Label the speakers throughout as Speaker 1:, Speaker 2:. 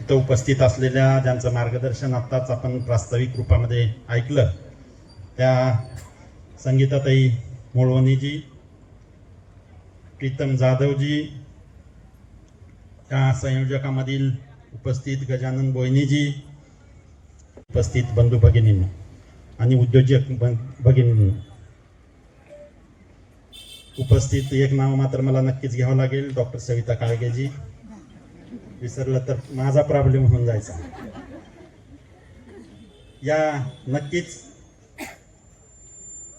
Speaker 1: इथं उपस्थित असलेल्या ज्यांचं मार्गदर्शन आत्ताच आपण प्रास्ताविक रूपामध्ये ऐकलं त्या संगीताताई मोळवणीजी प्रीतम जाधवजी त्या संयोजकामधील उपस्थित गजानन बोयनीजी उपस्थित बंधू भगिनींना आणि उद्योजक भगिनींना. उपस्थित एक नाव मात्र मला नक्कीच घ्यावं लागेल डॉक्टर सविता काळगेजी. विसरलं तर माझा प्रॉब्लेम होऊन जायचा. या नक्कीच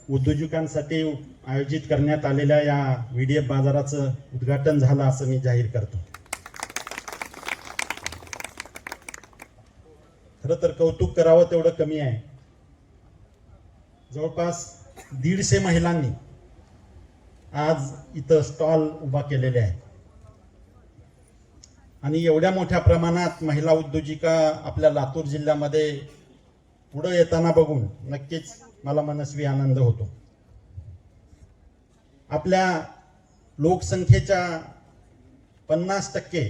Speaker 1: उद्योजकांसाठी आयोजित करण्यात आलेल्या या व्हीडीएफ बाजाराचं उद्घाटन झालं असं मी जाहीर करतो. खरं तर कौतुक करावं तेवढं कमी आहे. जवळपास दीडशे महिलांनी आज इथं स्टॉल उभा केलेले आहेत. आणि एवढ्या मोठ्या प्रमाणात महिला उद्योजिका आपल्या लातूर जिल्ह्यामध्ये पुढं येताना बघून नक्कीच मला मनस्वी आनंद होतो. आपल्या लोकसंख्येच्या पन्नास टक्के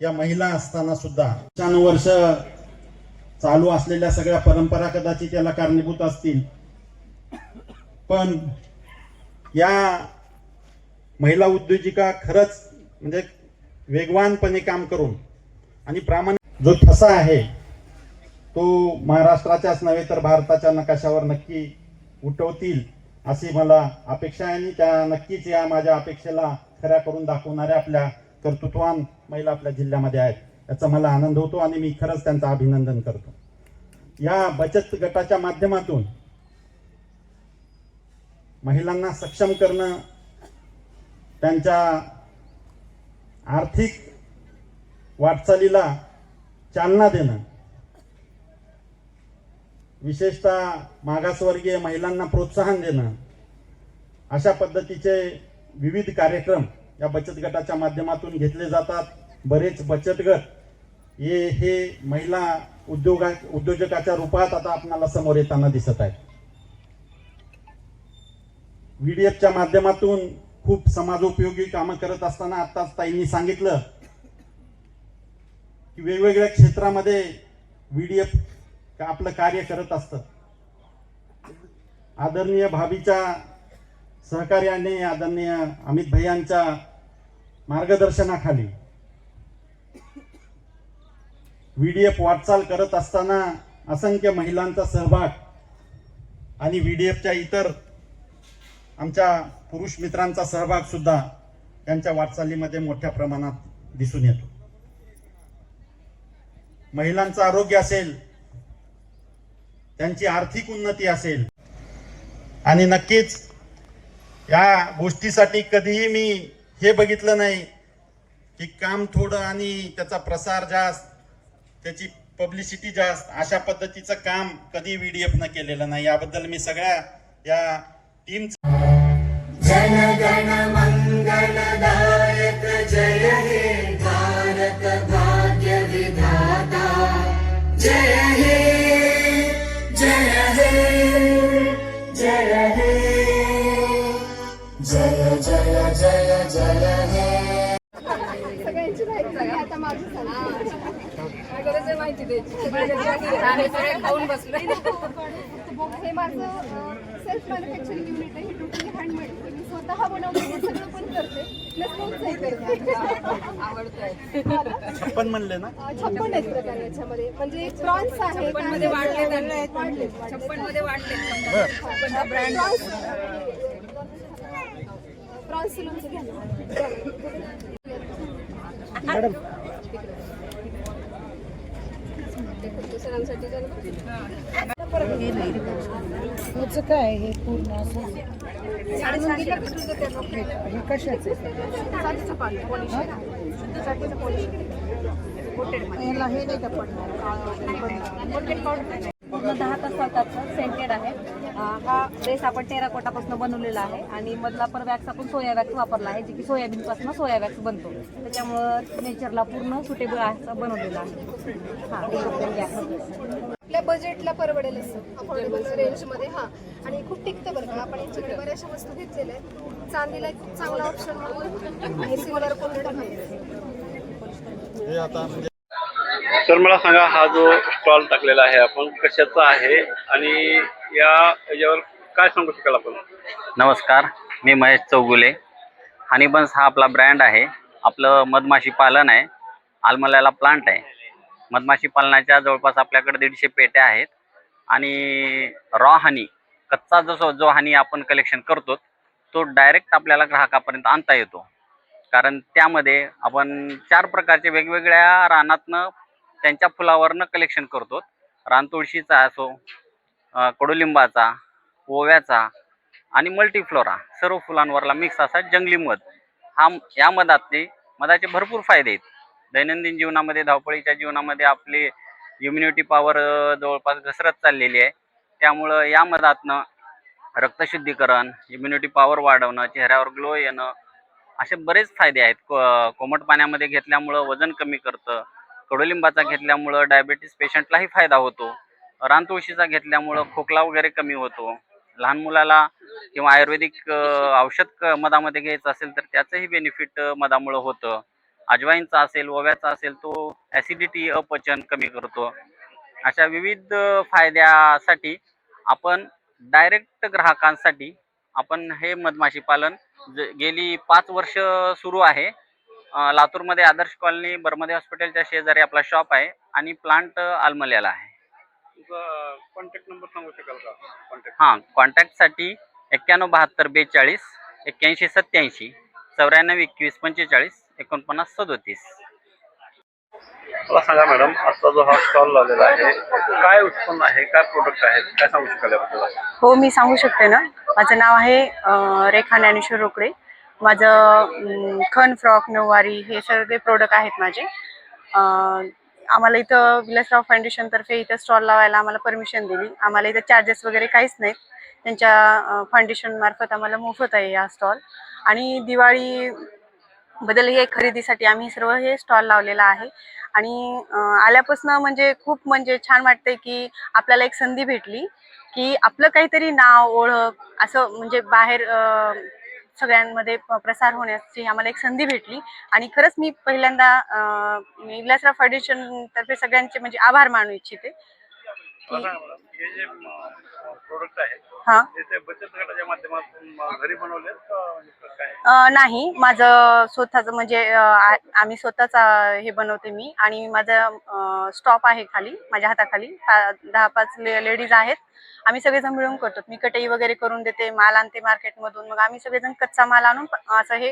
Speaker 1: या महिला असताना सुद्धा वर्षानुवर्ष चालू असलेल्या सगळ्या परंपरा कदाचित त्याला कारणीभूत असतील. पण या महिला उद्योजिका खरंच म्हणजे वेगवानपणे काम करून आणि प्रामाणिक जो ठसा आहे तो महाराष्ट्राच्याच नव्हे तर भारताच्या नकाशावर नक्की उठवतील अशी मला अपेक्षा आहे आणि त्या नक्कीच या माझ्या अपेक्षेला खऱ्या करून दाखवणाऱ्या आपल्या कर्तृत्वान महिला आपल्या जिल्ह्यामध्ये आहेत. याचा मला आनंद होतो आणि मी खरंच त्यांचं अभिनंदन करतो. या बचत गटाच्या माध्यमातून महिलांना सक्षम करणं त्यांच्या आर्थिक वाटचालीला चालना देणं. विशेषतः मागासवर्गीय महिलांना प्रोत्साहन देणं. अशा पद्धतीचे विविध कार्यक्रम या बचत गटाच्या माध्यमातून घेतले जातात. बरेच बचत गट हे हे महिला उद्योगा उद्योजकाच्या रूपात आता आपणाला समोर येताना दिसत आहेत. व्हीडीएफच्या माध्यमातून खूप समाजोपयोगी कामं करत असताना आत्ताच ताईंनी सांगितलं की वेगवेगळ्या क्षेत्रामध्ये व्हीडीएफ आपलं कार्य करत असतं. आदरणीय भाभीच्या सहकार्याने आदरणीय अमित भैयांच्या मार्गदर्शनाखाली व्हीडीएफ वाटचाल करत असताना असंख्य महिलांचा सहभाग आणि व्हीडीएफच्या इतर आमच्या पुरुष मित्रांचा सहभाग सुद्धा त्यांच्या वाटचालीमध्ये मोठ्या प्रमाणात दिसून येतो. महिलांचं आरोग्य असेल त्यांची आर्थिक उन्नती असेल आणि नक्कीच या गोष्टीसाठी कधीही मी हे बघितलं नाही की काम थोडं आणि त्याचा प्रसार जास्त त्याची पब्लिसिटी जास्त अशा पद्धतीचं काम कधी व्हीडीएफ न केलेलं नाही. याबद्दल मी सगळ्या या टीमचं
Speaker 2: जनगण मङ्गलदायक जय हे भारत भाग्य विधाता। जय हे जय हे जय हे। जय जय जय जय हे।
Speaker 3: सगळ्यांची माहिती झाली आता माझी झाली
Speaker 4: गरज आहे माहिती द्यायची. आणि सगळे खाऊन बसले
Speaker 3: हे माझं सेल्फ मॅन्युफॅक्चरिंग युनिट आहे. हे टोटली हँडमेड स्वतः बनवते सगळं पण करते? प्लस लोणचंही करते
Speaker 4: आवडतंय.
Speaker 1: छप्पन म्हणले ना?
Speaker 3: छप्पन आहेत प्रकार याच्यामध्ये. म्हणजे प्रॉन्स आहे
Speaker 4: छप्पनमध्ये वाढले छप्पनमध्ये
Speaker 3: वाढले
Speaker 4: ब्रँड
Speaker 3: प्रॉन्स लोणचं घ्या ना.
Speaker 4: सरांसाठी
Speaker 5: याचं काय हे पूर्ण असं? हे कशाचं याला हे नाही का पडणार?
Speaker 6: पूर्ण दहा तास चालतात सेंटेड आहे. हा बेस आपण टेराकोटापासून बनवलेला आहे. आणि मधला पर वॅक्स आपण सोया वॅक्स वापरला आहे जे की सोयाबीन पासून सोया वॅक्स बनतो. त्याच्यामुळं नेचरला पूर्ण सुटेबल असं बनवलेलं आहे. हा
Speaker 3: आपल्या बजेटला परवडेल असं. अफोर्डेबल रेंजमध्ये हां. आणि खूप टिकतं बरं का. आपण याच्याकडे बऱ्याचशा वस्तू घेतलेल्या आहेत. चांदीला एक चांगला ऑप्शन म्हणून सिल्वर.
Speaker 1: हे आता म्हणजे
Speaker 7: तर मला सांगा हा जो स्टॉल टाकलेला आहे आपण कशाचा आहे? आणि या याच्यावर काय सांगू शकाल आपण?
Speaker 8: नमस्कार मी महेश चौगुले. हनीबन्स हा आपला ब्रँड आहे. आपलं मधमाशी पालन आहे. आलमल्याला प्लांट आहे. मधमाशी पालनाच्या जवळपास आपल्याकडे दीडशे पेट्या आहेत. आणि रॉ हनी कच्चा जो जो हनी आपण कलेक्शन करतो तो डायरेक्ट आपल्याला ग्राहकापर्यंत आणता येतो. कारण त्यामध्ये आपण चार प्रकारचे वेगवेगळ्या रानातनं त्यांच्या फुलावरनं कलेक्शन करतो. रान तुळशीचा असो कडुलिंबाचा ओव्याचा आणि मल्टीफ्लोरा सर्व फुलांवरला मिक्स असा जंगली मध. हा या मधातले मधाचे भरपूर फायदे आहेत. दैनंदिन जीवनामध्ये धावपळीच्या जीवनामध्ये आपली इम्युनिटी पॉवर जवळपास घसरत चाललेली आहे. त्यामुळं या मधातनं रक्तशुद्धीकरण इम्युनिटी पॉवर वाढवणं चेहऱ्यावर ग्लो येणं असे बरेच फायदे आहेत. को कोमट पाण्यामध्ये घेतल्यामुळं वजन कमी करतं कडुलिंबाचा घेतल्यामुळं डायबेटीस पेशंटलाही फायदा होतो रानतुळशीचा घेतल्यामुळं खोकला वगैरे कमी होतो. लहान मुलाला किंवा आयुर्वेदिक औषध मधामध्ये घ्यायचं असेल तर त्याचंही बेनिफिट मधामुळं होतं. अजवाईनचा असेल ओव्याचा असेल तो ॲसिडिटी अपचन कमी करतो. अशा विविध फायद्यासाठी आपण डायरेक्ट ग्राहकांसाठी आपण हे मधमाशी पालन ज- गेली पाच वर्ष सुरू आहे. लातूरमध्ये आदर्श कॉलनी बर्मदे हॉस्पिटलच्या शेजारी आपला शॉप आहे आणि प्लांट आलमल्याला आहे.
Speaker 7: कॉन्टॅक्ट नंबर सांगू शकाल का? कॉन्टॅक्ट
Speaker 8: हां कॉन्टॅक्टसाठी एक्क्याण्णव बहात्तर बेचाळीस एक्क्याऐंशी सत्याऐंशी चौऱ्याण्णव एकवीस पंचेचाळीस एकोणपन्नास सदोतीस.
Speaker 7: मला सांगा मॅडम आजचा जो हा स्टॉल लावलेला आहे काय उत्पन्न आहे काय प्रोडक्ट आहेत काय सांगू शकाल याबद्दल?
Speaker 9: हो मी सांगू शकते ना. माझं नाव आहे अं, रेखा ज्ञानेश्वर रोकडे. माझं अं, खन फ्रॉक नऊवारी हे सगळे प्रोडक्ट आहेत माझे. अं, आम्हाला इथं विलासराव फाउंडेशनतर्फे इथं स्टॉल लावायला आम्हाला परमिशन दिली. आम्हाला इथं चार्जेस वगैरे काहीच नाहीत. त्यांच्या फाउंडेशन मार्फत आम्हाला मोफत आहे हा स्टॉल आणि दिवाळी बदल हे खरेदीसाठी आम्ही सर्व हे स्टॉल लावलेला आहे. आणि आल्यापासून आल्यापासनं म्हणजे खूप म्हणजे छान वाटतंय की आपल्याला एक संधी भेटली की आपलं काहीतरी नाव ओळख असं म्हणजे बाहेर सगळ्यांमध्ये प्रसार होण्याची आम्हाला एक संधी भेटली. आणि खरंच मी पहिल्यांदा अं, फाउंडेशन तर्फे सगळ्यांचे म्हणजे आभार मानू इच्छिते.
Speaker 7: मला सांगा मॅडम हे जे प्रोडक्ट आहेत
Speaker 9: हा.
Speaker 7: ते ते बचत गटाच्या माध्यमातून म, घरी बनवलेत का म्हणजे काय?
Speaker 9: अं, नाही. माझं स्वतःचं म्हणजे अं, आ- आम्ही स्वतःच अं, हे बनवते मी. आणि माझं स्टॉप आहे खाली माझ्या हाताखाली. पा- दहा पाच लेडीज आहेत. आम्ही सगळेजण मिळून करतो. मी कटई वगैरे करून देते माल आणते मार्केटमधून. मग आम्ही सगळेजण कच्चा माल आणून प- असं हे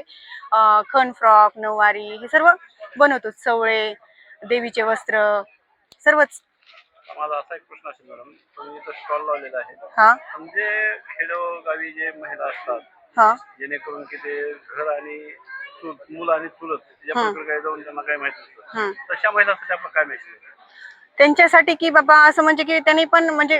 Speaker 9: अं, खण फ्रॉक नऊवारी हे सर्व बनवतो. चवळे देवीचे वस्त्र सर्वच.
Speaker 7: माझा असा एक प्रश्न असेल मॅडम तुम्ही इथं स्टॉल लावलेला आहे.
Speaker 9: हा.
Speaker 7: म्हणजे खेडोगावी जे महिला असतात
Speaker 9: हा.
Speaker 7: जेणेकरून की ते घर आणि चूल मूल आणि चुलत या. प्रकारे जाऊन त्यांना काय माहिती नसतं.
Speaker 9: हं.
Speaker 7: तशा महिलांसाठी आपण काय मेसेज
Speaker 9: त्यांच्यासाठी की बाबा असं म्हणजे की त्यांनी पण म्हणजे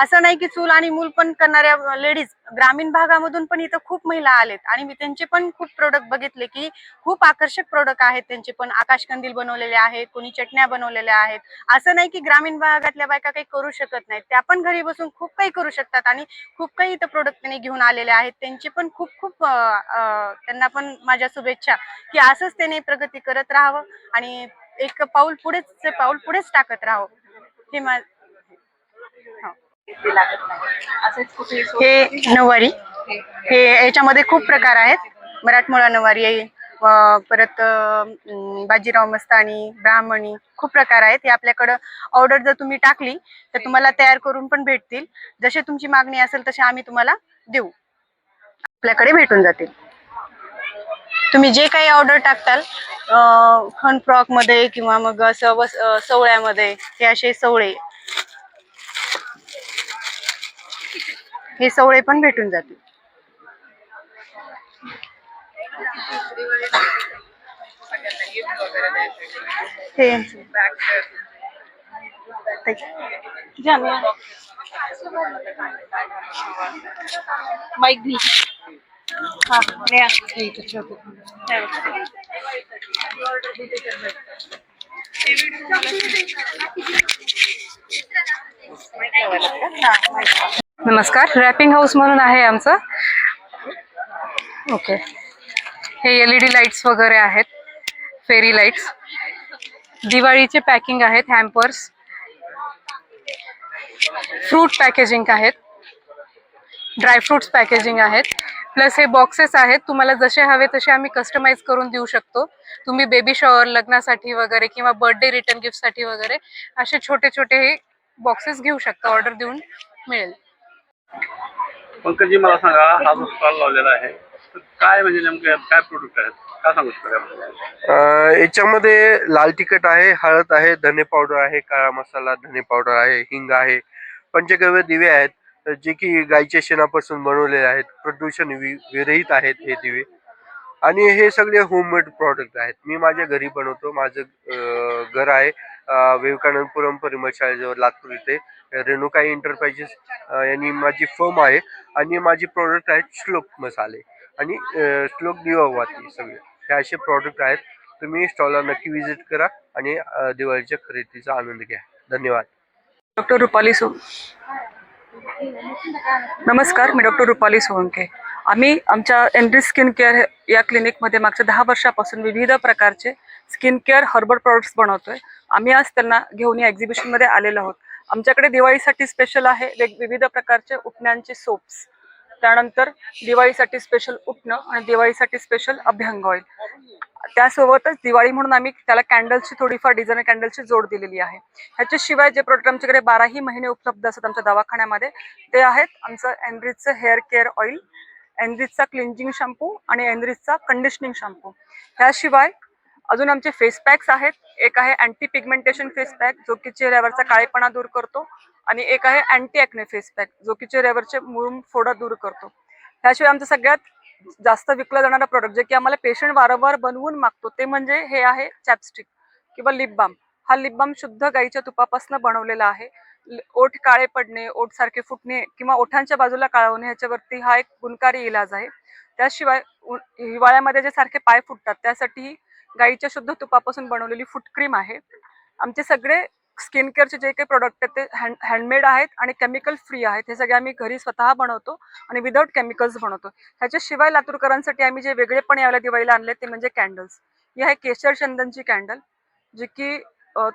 Speaker 9: असं नाही की चूल आणि मूल पण करणाऱ्या लेडीज ग्रामीण भागामधून पण इथं खूप महिला आलेत. आणि मी त्यांचे पण खूप प्रोडक्ट बघितले की खूप आकर्षक प्रोडक्ट आहेत त्यांचे पण. आकाशकंदील बनवलेले आहेत कोणी चटण्या बनवलेल्या आहेत. असं नाही की ग्रामीण भागातल्या बायका काही करू शकत नाहीत. त्या पण घरी बसून खूप काही करू शकतात आणि खूप काही इथं प्रोडक्ट त्यांनी घेऊन आलेले आहेत. त्यांचे पण खूप खूप त्यांना पण माझ्या शुभेच्छा की असंच त्यांनी प्रगती करत राहावं आणि एक पाऊल पुढेच पाऊल पुढेच टाकत राहावं हे मा हो. हे नऊवारी. हे याच्यामध्ये खूप प्रकार आहेत. मराठमोळा नऊवारी परत बाजीराव मस्तानी ब्राह्मणी खूप प्रकार आहेत. हे आपल्याकडं ऑर्डर जर तुम्ही टाकली तर तुम्हाला तयार करून पण भेटतील. जसे तुमची मागणी असेल तसे आम्ही तुम्हाला देऊ. आपल्याकडे भेटून जातील. तुम्ही जे काही ऑर्डर टाकताल खण फ्रॉकमध्ये किंवा मग असं सवळ्यामध्ये हे असे सवळे. हे सवळे पण भेटून जातील.
Speaker 10: माईक ठीक है नेहा.
Speaker 4: नमस्कार. रॅपिंग हाऊस म्हणून आहे आमचं.
Speaker 11: ओके हे एल ई डी लाईट्स वगैरे आहेत. फेरी लाईट्स दिवाळीचे पॅकिंग आहेत हॅम्पर्स फ्रूट पॅकेजिंग आहेत. ड्रायफ्रुट्स पॅकेजिंग आहेत. प्लस हे बॉक्सेस आहेत. तुम्हाला जसे हवे तसे आम्ही कस्टमाइज करून देऊ शकतो. तुम्ही बेबी शॉवर लग्नासाठी वगैरे किंवा बर्थडे रिटर्न गिफ्टसाठी वगैरे असे छोटे छोटे हे बॉक्सेस घेऊ शकता ऑर्डर देऊन मिळेल.
Speaker 7: पंकजी मला सांगा हा जो स्टॉल लावलेला आहे काय म्हणजे नेमकं काय प्रोडक्ट आहेत? काय सांगू शकता
Speaker 12: याच्यामध्ये लाल तिखट आहे हळद आहे धने पावडर आहे काळा मसाला धने पावडर आहे हिंग आहे पंचगव्य दिवे आहेत. जे की गाईच्या शेणापासून बनवलेले आहेत प्रदूषण वि- विरहित आहेत हे दिवे. आणि हे सगळे होममेड प्रॉडक्ट आहेत. मी माझ्या घरी बनवतो. माझं घर आहे अ, विवेकानंदपुरम परिमल शाळेजवळ लातूर इथे. रेणुका एंटरप्राइजेस यांनी माझी फर्म आहे आणि माझी प्रॉडक्ट आहेत श्लोक मसाले. आणि श्लोक दिवावाती सगळे. हे असे प्रॉडक्ट आहेत. तुम्ही स्टॉलला नक्की व्हिजिट करा आणि दिवाळीच्या खरेदीचा आनंद घ्या. धन्यवाद.
Speaker 11: डॉक्टर रुपाली सो नमस्कार मी डॉक्टर रुपाली सोळंके. आम्ही आमच्या एनडी स्किन केअर या क्लिनिकमध्ये मागच्या दहा वर्षापासून विविध प्रकारचे स्किन केअर हर्बल प्रॉडक्ट्स बनवतोय. आम्ही आज त्यांना घेऊन या एक्झिबिशनमध्ये आलेलो आहोत. आमच्याकडे दिवाळीसाठी स्पेशल आहे वेग विविध प्रकारचे उठण्यांचे सोप्स त्यानंतर दिवाळीसाठी स्पेशल उठणं आणि दिवाळीसाठी स्पेशल अभ्यंग ऑइल त्यासोबतच दिवाळी म्हणून आम्ही त्याला कॅन्डल्सची थोडीफार डिझाईन कॅन्डलची जोड दिलेली आहे. ह्याच्याशिवाय जे प्रोडक्ट आमच्याकडे बाराही महिने उपलब्ध असतात आमच्या दवाखान्यामध्ये ते आहेत आमचं एनरिचचं हेअर केअर ऑइल एनरिचचा क्लिन्झिंग शॅम्पू आणि एनरिचचा कंडिशनिंग शॅम्पू ह्याशिवाय अजून आमचे फेस पॅक्स आहेत एक आहे अँटी पिगमेंटेशन फेस पॅक जो की चेहऱ्यावरचा काळेपणा दूर करतो. आणि एक आहे अँटी ॲक्ने फेस पॅक जो की चेहऱ्यावरचे मुरुम फोडा दूर करतो. ह्याशिवाय आमचं सगळ्यात जास्त विकला जाणारा प्रोडक्ट जे की आम्हाला पेशंट वारंवार बनवून मागतो ते म्हणजे हे आहे चॅपस्टिक किंवा लिप बाम हा लिप बाम शुद्ध गाईच्या तुपापासून बनवलेला आहे. ओठ काळे पडणे ओठ सारखे फुटणे किंवा ओठांच्या बाजूला काळा होणे ह्याच्यावरती हा एक गुणकारी इलाज आहे. त्याशिवाय हिवाळ्यामध्ये जे सारखे पाय फुटतात त्यासाठी गाईच्या शुद्ध तुपापासून बनवलेली फूट क्रीम आहे. आमचे सगळे स्किन केअरचे जे काही प्रोडक्ट आहेत ते हँड हँडमेड आहेत आणि केमिकल फ्री आहेत. हे सगळे आम्ही घरी स्वतः बनवतो आणि विदाऊट केमिकल्स बनवतो. ह्याच्याशिवाय लातूरकरांसाठी आम्ही जे वेगळेपण यावेळेला दिवाळीला आणले ते म्हणजे कॅन्डल्स ही आहे केशर चंदनची कॅन्डल जी की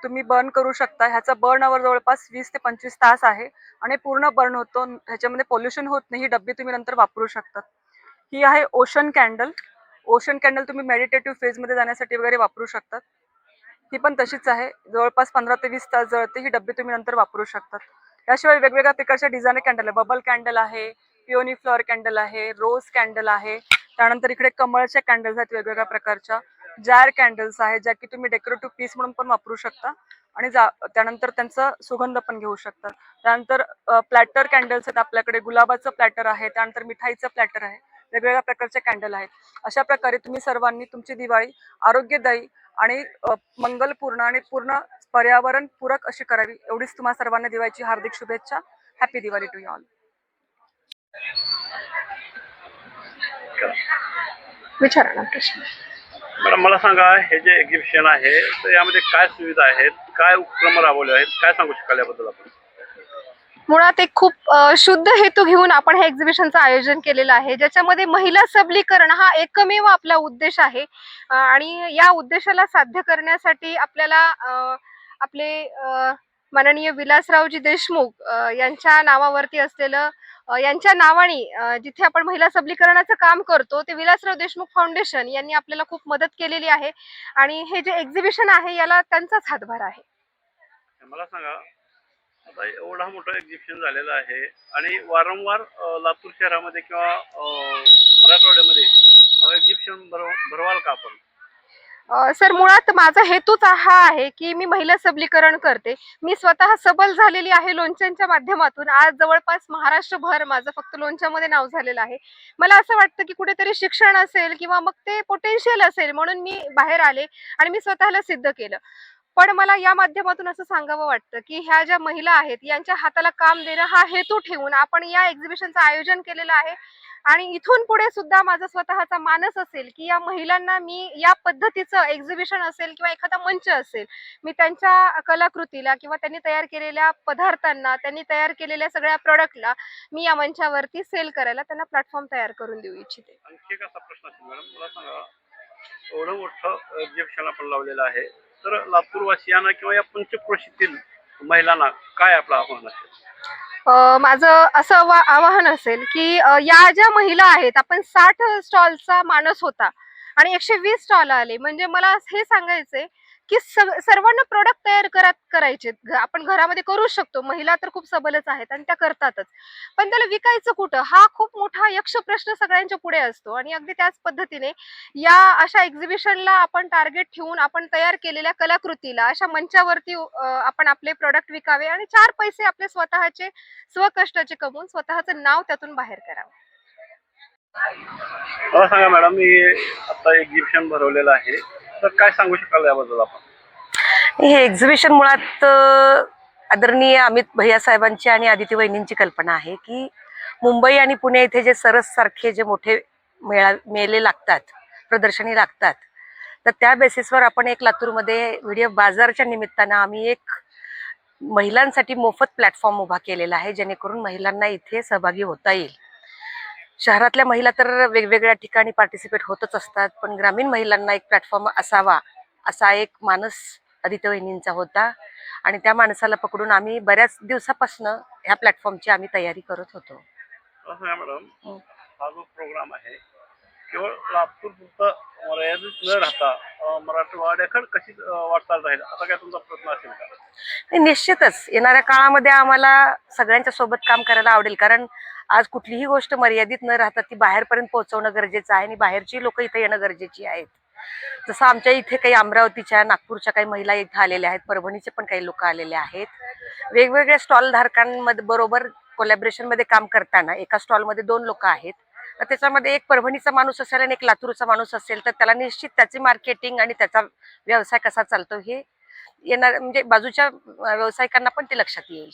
Speaker 11: तुम्ही बर्न करू शकता. ह्याचा बर्न आवर जवळपास वीस ते पंचवीस तास आहे आणि पूर्ण बर्न होतो. ह्याच्यामध्ये पोल्युशन होत नाही. ही डब्बी तुम्ही नंतर वापरू शकतात ही आहे ओशन कॅन्डल ओशन कॅन्डल तुम्ही मेडिटेटिव्ह फेजमध्ये जाण्यासाठी वगैरे वापरू शकतात. ही पण तशीच आहे. जवळपास पंधरा ते वीस तास जळते ही डब्बी तुम्ही नंतर वापरू शकतात. याशिवाय वेगवेगळ्या प्रकारच्या डिझाईन कॅन्डल आहे. बबल कॅन्डल आहे पिओनी फ्लॉवर कॅन्डल आहे रोज कॅन्डल आहे. त्यानंतर इकडे कमळच्या कॅन्डल्स आहेत वेगवेगळ्या प्रकारच्या. जार कॅन्डल्स आहेत ज्या की तुम्ही डेकोरेटिव्ह पीस म्हणून पण वापरू शकता. आणि जा त्यानंतर त्यांचा सुगंध पण घेऊ शकता. त्यानंतर प्लॅटर कॅन्डल्स आहेत आपल्याकडे. गुलाबाचं प्लॅटर आहे. त्यानंतर मिठाईचं प्लॅटर आहे. वेगवेगळ्या प्रकारचे कॅन्डल आहेत. अशा प्रकारे तुम्ही सर्वांनी तुमची दिवाळी आरोग्यदायी आणि मंगलपूर्ण आणि पूर्ण पर्यावरण पूरक अशी करावी. एवढीच तुम्हा सर्वांना दिवाळीची हार्दिक शुभेच्छा. Happy Diwali to you all
Speaker 5: विचारा ना प्रश्न.
Speaker 7: मॅडम मला सांगा हे जे एक्झिबिशन आहे तर यामध्ये काय सुविधा आहेत? काय उपक्रम राबवले आहेत? काय सांगू शकाल याबद्दल आपण?
Speaker 3: मुळात एक खूप शुद्ध हेतू घेऊन आपण हे एक्झिबिशनचं आयोजन केलेलं आहे. ज्याच्यामध्ये महिला सबलीकरण हा एकमेव आपला उद्देश आहे. आणि या उद्देशाला साध्य करण्यासाठी आपल्याला आपले माननीय विलासरावजी देशमुख यांच्या नावावरती असलेलं यांच्या नावाने जिथे आपण महिला सबलीकरणाचं काम करतो ते विलासराव देशमुख फाउंडेशन यांनी आपल्याला खूप मदत केलेली आहे. आणि हे जे एक्झिबिशन आहे याला त्यांचाच हातभार आहे.
Speaker 7: मला सांगा आता एवढा मोठं एक्झिबिशन झालेलं आहे. आणि वारंवार लातूर शहरामध्ये किंवा मराठवाड्यामध्ये एक्झिबिशन भरव भरवाल का आपण?
Speaker 3: सर मुळात माझा हेतूच हा आहे की मी महिला सबलीकरण करते. मी स्वतः सबल झालेली आहे लोणच्यांच्या माध्यमातून. आज जवळपास महाराष्ट्रभर माझं फक्त लोणच्यामध्ये नाव झालेलं आहे. मला असं वाटतं की कुठेतरी शिक्षण असेल किंवा मग ते पोटेन्शियल असेल म्हणून मी बाहेर आले आणि मी स्वतःला सिद्ध केलं. पण मला या माध्यमातून असं सांगावं वाटतं की ह्या ज्या महिला आहेत यांच्या हाताला काम देणं हा हेतू ठेवून आपण या एक्झिबिशनचं आयोजन केलेलं आहे. आणि इथून पुढे सुद्धा माझा स्वतःचा मानस असेल की या महिलांना मी या पद्धतीचं एक्झिबिशन असेल किंवा एखादा मंच असेल मी त्यांच्या कलाकृतीला किंवा त्यांनी तयार केलेल्या पदार्थांना त्यांनी तयार केलेल्या सगळ्या प्रोडक्टला मी या मंचावरती सेल करायला त्यांना प्लॅटफॉर्म तयार करून देऊ इच्छिते.
Speaker 7: आणखी एक असा प्रश्न मॅडम मला सांगा एवढं मोठं एक्झिबिशन आपण लावलेलं आहे तर लातूरवासियांना किंवा या पंचक्रोशीतील महिलांना काय आपलं आव्हान असेल?
Speaker 3: माझं असं आवाहन असेल की या ज्या महिला आहेत आपण साठ स्टॉलचा मानस होता आणि एकशे वीस स्टॉल आले. म्हणजे मला हे सांगायचंय की सर्वांना प्रोडक्ट तयार करत करायचे आपण घरामध्ये करू शकतो. महिला तर खूप सबलच आहेत आणि त्या करतातच. पण त्याला विकायचं कुठं? हा खूप मोठा यक्ष प्रश्न सगळ्यांच्या पुढे असतो आणि अगदी त्याच पद्धतीने या अशा एक्झिबिशनला आपण टार्गेट ठेवून आपण तयार केलेल्या कलाकृतीला अशा मंचावरती आपण आपले प्रोडक्ट विकावे आणि चार पैसे आपले स्वतःचे स्वकष्टाचे कमवून स्वतःचं नाव त्यातून बाहेर करावं.
Speaker 7: मला सांगा मॅडम मी आता एक्झिबिशन भरवलेलं आहे. तर काय सांगू शकाल याबद्दल आपण?
Speaker 13: हे एक्झिबिशन मुळात आदरणीय अमित भैया साहेबांची आणि आदिती वहिनींची कल्पना आहे की मुंबई आणि पुणे इथे जे सरस सारखे जे मोठे मेळा मेले लागतात प्रदर्शनी लागतात तर त्या बेसिसवर आपण एक लातूरमध्ये व्हिडिओ बाजारच्या निमित्तानं आम्ही एक महिलांसाठी मोफत प्लॅटफॉर्म उभा केलेला आहे जेणेकरून महिलांना इथे सहभागी होता येईल. शहरातल्या महिला तर वेगवेगळ्या ठिकाणी पार्टिसिपेट होतच असतात पण ग्रामीण महिलांना एक प्लॅटफॉर्म असावा असा एक मानस आदित्य वहिनींचा होता. आणि त्या माणसाला पकडून आम्ही बऱ्याच दिवसापासनं ह्या प्लॅटफॉर्मची आम्ही तयारी करत होतो.
Speaker 7: मॅडम.
Speaker 13: हा.
Speaker 7: जो प्रोग्राम आहे केवळ नागपूर पुरतं मर्यादित न राहता मराठवाड्याकडे कशी वाटचाल राहील? असा काय तुमचा प्रश्न असेल का?
Speaker 13: निश्चितच. येणाऱ्या काळामध्ये आम्हाला सगळ्यांच्या सोबत काम करायला आवडेल. कारण आज कुठलीही गोष्ट मर्यादित न राहता ती बाहेरपर्यंत पोहोचवणं गरजेचं आहे आणि बाहेरची लोक इथे येणं गरजेची आहेत. जसं आमच्या इथे काही अमरावतीच्या नागपूरच्या काही महिला इथे आलेल्या आहेत. परभणीचे पण काही लोक आलेले आहेत. वेगवेगळ्या स्टॉल धारकांमध्ये बरोबर कोलॅबरेशनमध्ये काम करताना एका स्टॉलमध्ये दोन लोक आहेत. तर त्याच्यामध्ये एक परभणीचा माणूस असेल आणि एक लातूरचा माणूस असेल तर त्याला निश्चित त्याची मार्केटिंग आणि त्याचा व्यवसाय कसा चालतो हे येणार म्हणजे बाजूच्या व्यावसायिकांना पण ते लक्षात येईल.